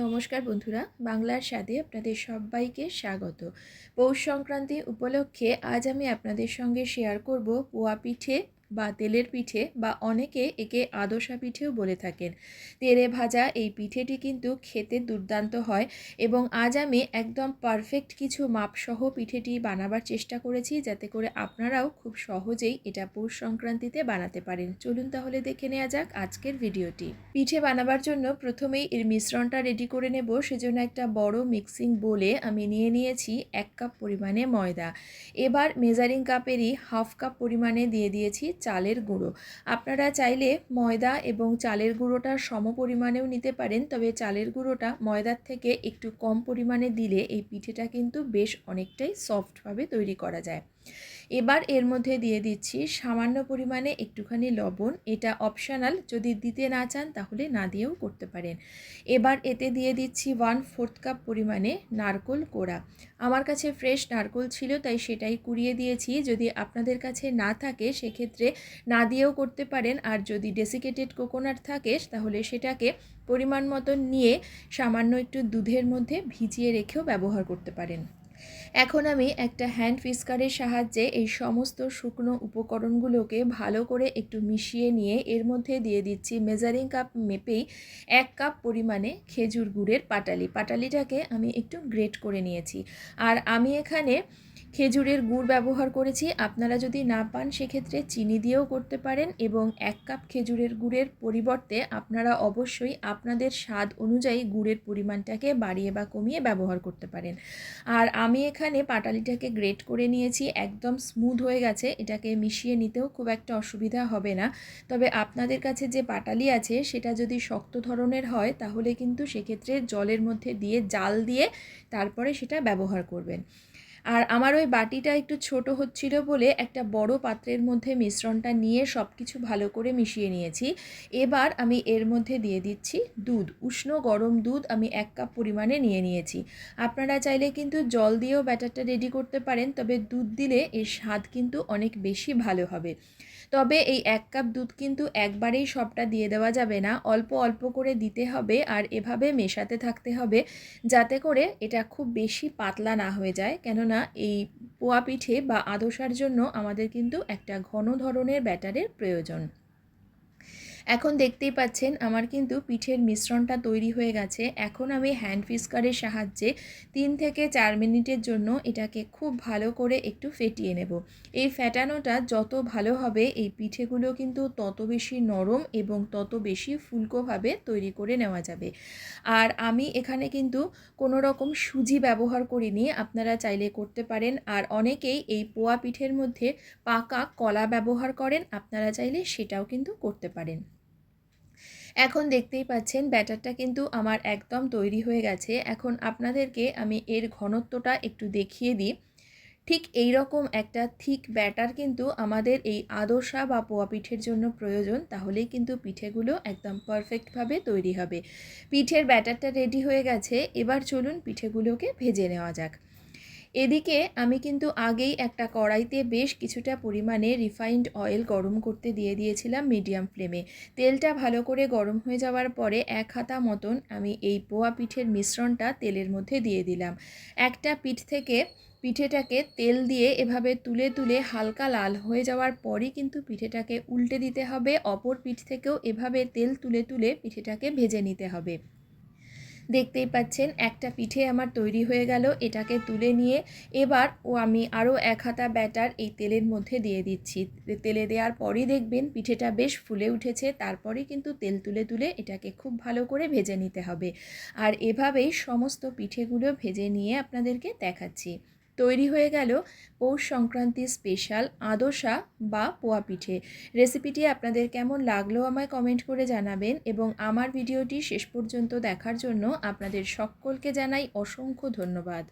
নমস্কার বন্ধুরা, বাংলার স্বাদে আপনাদের সবাইকে স্বাগত। পৌষ সংক্রান্তি উপলক্ষে আজ আমি আপনাদের সঙ্গে শেয়ার করব পোয়া পিঠে বা তেলের পিঠে বা অনেকে একে আদোসা পিঠেও বলে থাকেন। তেলে ভাজা এই পিঠেটি কিন্তু খেতে দুর্দান্ত হয় এবং আজ আমি একদম পারফেক্ট কিছু মাপসহ পিঠেটি বানাবার চেষ্টা করেছি যাতে করে আপনারাও খুব সহজেই এটা পৌষ সংক্রান্তিতে বানাতে পারেন। চলুন তাহলে দেখে নেওয়া যাক আজকের ভিডিওটি। পিঠে বানাবার জন্য প্রথমেই এর মিশ্রণটা রেডি করে নেব। সেজন্য একটা বড় মিক্সিং বোলে আমি নিয়ে নিয়েছি এক কাপ পরিমাণে ময়দা। এবার মেজারিং কাপেরই হাফ কাপ পরিমাণে দিয়ে দিয়েছি চালের গুঁড়ো। আপনারা চাইলে ময়দা এবং চালের গুঁড়োটা সম পরিমাণেও নিতে পারেন, তবে চালের গুঁড়োটা ময়দার থেকে একটু কম পরিমাণে দিলে এই পিঠেটা কিন্তু বেশ অনেকটাই সফটভাবে তৈরি করা যায়। এবার এর মধ্যে দিয়ে দিচ্ছি সামান্য পরিমাণে একটুখানি লবণ। এটা অপশনাল, যদি দিতে না চান তাহলে না দিয়েও করতে পারেন। এবার এতে দিয়ে দিচ্ছি ওয়ান ফোর্থ কাপ পরিমাণে নারকোল কোড়া। আমার কাছে ফ্রেশ নারকোল ছিল, তাই সেটাই কুড়িয়ে দিয়েছি। যদি আপনাদের কাছে না থাকে, সেক্ষেত্রে না দিয়েও করতে পারেন। আর যদি ডেসিকেটেড কোকোনাট থাকে, তাহলে সেটাকে পরিমাণ মতন নিয়ে সামান্য একটু দুধের মধ্যে ভিজিয়ে রেখেও ব্যবহার করতে পারেন। এখন আমি একটা হ্যান্ড ফিস্কারের সাহায্যে এই সমস্ত শুকনো উপকরণগুলোকে ভালো করে একটু মিশিয়ে নিয়ে এর মধ্যে দিয়ে দিচ্ছি মেজারিং কাপ মেপেই এক কাপ পরিমাণে খেজুর গুড়ের পাটালি। পাটালিটাকে আমি একটু গ্রেট করে নিয়েছি। আর আমি এখানে খেজুরের গুড় ব্যবহার করেছি। আপনারা যদি না পান, সেক্ষেত্রে চিনি দিয়েও করতে পারেন এবং এক কাপ খেজুরের গুড়ের পরিবর্তে আপনারা অবশ্যই আপনাদের স্বাদ অনুযায়ী গুড়ের পরিমাণটাকে বাড়িয়ে বা কমিয়ে ব্যবহার করতে পারেন। আর আমি এখানে পাটালিটাকে গ্রেট করে নিয়েছি, একদম স্মুথ হয়ে গেছে। এটাকে মিশিয়ে নিতেও খুব একটা অসুবিধা হবে না। তবে আপনাদের কাছে যে পাটালি আছে, সেটা যদি শক্ত ধরনের হয়, তাহলে কিন্তু সেক্ষেত্রে জলের মধ্যে দিয়ে জাল দিয়ে তারপরে সেটা ব্যবহার করবেন। আর আমার ওই বাটিটা একটু ছোট হচ্ছিল বলে একটা বড় পাত্রের মধ্যে মিশ্রণটা নিয়ে সব কিছু ভালো করে মিশিয়ে নিয়েছি। এবার আমি এর মধ্যে দিয়ে দিচ্ছি দুধ। উষ্ণ গরম দুধ আমি এক কাপ পরিমাণে নিয়ে নিয়েছি। আপনারা চাইলে কিন্তু জল দিয়েও ব্যাটারটা রেডি করতে পারেন, তবে দুধ দিলে এর স্বাদ কিন্তু অনেক বেশি ভালো হবে। তবে এই এক কাপ দুধ কিন্তু একবারেই সবটা দিয়ে দেওয়া যাবে না। অল্প অল্প করে দিতে হবে আর এভাবে মেশাতে থাকতে হবে যাতে করে এটা খুব বেশি পাতলা না হয়ে যায়। কেননা এই পোয়া পিঠে বা আদোসার জন্য আমাদের কিন্তু একটা ঘন ধরনের ব্যাটারের প্রয়োজন। এখন দেখতেই পাচ্ছেন আমার কিন্তু পিঠের মিশ্রণটা তৈরি হয়ে গেছে। এখন আমি হ্যান্ড ফিস্কারের সাহায্যে তিন থেকে চার মিনিটের জন্য এটাকে খুব ভালো করে একটু ফেটিয়ে নেব। এই ফেটানোটা যত ভালো হবে, এই পিঠেগুলো কিন্তু তত বেশি নরম এবং তত বেশি ফুলকোভাবে তৈরি করে নেওয়া যাবে। আর আমি এখানে কিন্তু কোনো রকম সুজি ব্যবহার করিনি, আপনারা চাইলে করতে পারেন। আর অনেকেই এই পোয়া পিঠের মধ্যে পাকা কলা ব্যবহার করেন, আপনারা চাইলে সেটাও কিন্তু করতে পারেন। এখন দেখতেই পাচ্ছেন ব্যাটারটা কিন্তু আমার একদম তৈরি হয়ে গেছে। এখন আপনাদেরকে আমি এর ঘনত্বটা একটু দেখিয়ে দিই। ঠিক এই রকম একটা থিক ব্যাটার কিন্তু আমাদের এই আদর্শা বা পোয়া পিঠের জন্য প্রয়োজন। তাহলেই কিন্তু পিঠেগুলো একদম পারফেক্টভাবে তৈরি হবে। পিঠের ব্যাটারটা রেডি হয়ে গেছে। এবার চলুন পিঠেগুলোকে ভেজে নেওয়া যাক। এদিকে আমি কিন্তু আগেই একটা কড়াইতে বেশ কিছুটা পরিমাণে রিফাইন্ড অয়েল গরম করতে দিয়ে দিয়েছিলাম মিডিয়াম ফ্লেমে তেলটা ভালো করে গরম হয়ে যাওয়ার পরে এক হাতা মতন আমি এই পোয়া পিঠের মিশ্রণটা তেলের মধ্যে দিয়ে দিলাম। একটা পিঠ থেকে পিঠেটাকে তেল দিয়ে এভাবে তুলে তুলে হালকা লাল হয়ে যাওয়ার পরই কিন্তু পিঠেটাকে উল্টে দিতে হবে, অপর পিঠ থেকেও এভাবে তেল তুলে তুলে পিঠেটাকে ভেজে নিতে হবে। দেখতেই পাচ্ছেন, একটা পিঠে আমার তৈরি হয়ে গেল, এটাকে তুলে নিয়ে এবার ও আমি আরও এক হাতা ব্যাটার এই তেলের মধ্যে দিয়ে দিচ্ছি। তেলে দেওয়ার পরই দেখবেন পিঠেটা বেশ ফুলে উঠেছে তারপরে কিন্তু তেল তুলে তুলে এটাকে খুব ভালো করে ভেজে নিতে হবে। আর এভাবেই সমস্ত পিঠেগুলো ভেজে নিয়ে আপনাদেরকে দেখাচ্ছি। তৈরি হয়ে গেল পৌষ সংক্রান্তি স্পেশাল আদোসা বা পোয়া পিঠে। রেসিপিটি আপনাদের কেমন লাগল আমায় কমেন্ট করে জানাবেন এবং আমার ভিডিওটি শেষ পর্যন্ত দেখার জন্য আপনাদের সকলকে জানাই অসংখ্য ধন্যবাদ।